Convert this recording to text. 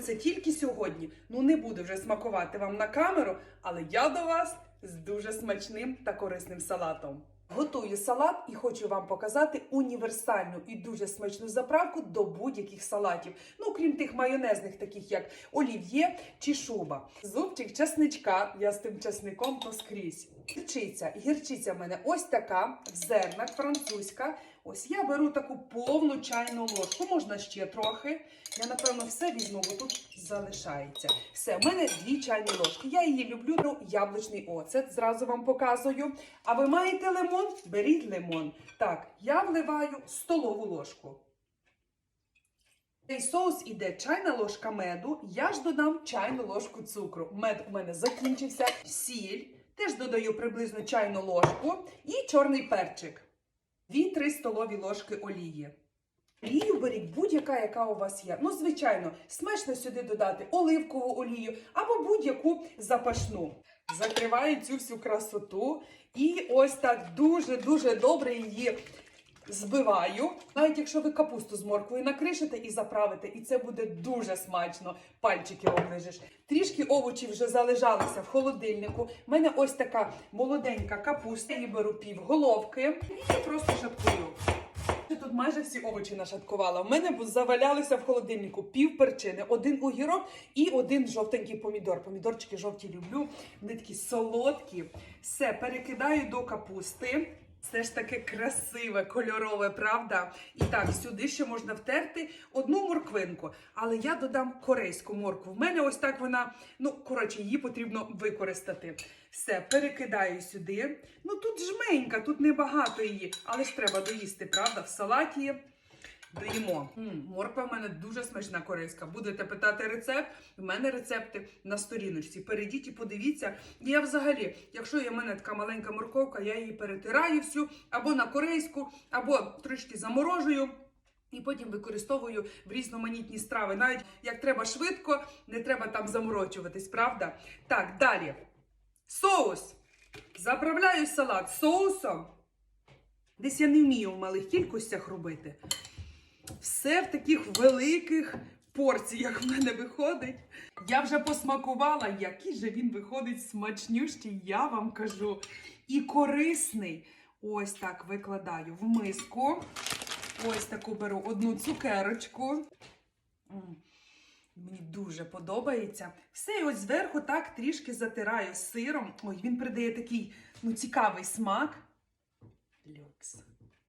це тільки сьогодні. Ну не буде вже смакувати вам на камеру, але я до вас з дуже смачним та корисним салатом. Готую салат і хочу вам показати універсальну і дуже смачну заправку до будь-яких салатів. Ну, крім тих майонезних, таких як олів'є чи шуба. Зубчик часничка, я з тим часником то скрізь. Гірчиця. Гірчиця в мене ось така, в зернах, французька. Ось я беру таку повну чайну ложку, можна ще трохи. Я, напевно, все візьму, бо тут залишається. Все, в мене дві чайні ложки. Я її люблю яблучний оцет, зразу вам показую. А ви маєте лимон? Беріть лимон. Так, я вливаю столову ложку. Цей соус іде чайна ложка меду, я ж додам чайну ложку цукру. Мед у мене закінчився. Сіль, теж додаю приблизно чайну ложку і чорний перчик. 2-3 столові ложки олії. Олію беріть будь-яка, яка у вас є. Ну, звичайно, смачно сюди додати оливкову олію або будь-яку запашну. Закриваю цю всю красоту і ось так дуже-дуже добре її збиваю. Навіть якщо ви капусту з морквою накришите і заправите, і це буде дуже смачно. Пальчики оближеш. Трішки овочів вже залежалися в холодильнику. У мене ось така молоденька капуста. Я беру пів головки і просто шаткую. Тут майже всі овочі нашаткувала. У мене завалялися в холодильнику пів перчини, один огірок і один жовтенький помідор. Помідорчики жовті люблю. Вони такі солодкі. Все, перекидаю до капусти. Це ж таке красиве, кольорове, правда? І так, сюди ще можна втерти одну морквинку. Але я додам корейську моркву. В мене ось так вона, ну, коротше, її потрібно використати. Все, перекидаю сюди. Ну тут жменька, тут небагато її, але ж треба доїсти, правда? В салаті доїмо. Морква в мене дуже смачна корейська. Будете питати рецепт. У мене рецепти на сторіночці. Перейдіть і подивіться. Я взагалі, якщо є в мене така маленька морковка, я її перетираю всю або на корейську, або трішки заморожую. І потім використовую в різноманітні страви. Навіть як треба швидко, не треба там заморочуватись, правда? Так, далі. Соус. Заправляю салат соусом. Десь я не вмію в малих кількостях робити. Все в таких великих порціях в мене виходить. Я вже посмакувала, який же він виходить смачнющий, я вам кажу. І корисний. Ось так викладаю в миску. Ось таку беру одну цукерочку. Мені дуже подобається. Все, і ось зверху так трішки затираю сиром. Ой, він придає такий ну, цікавий смак. Люкс.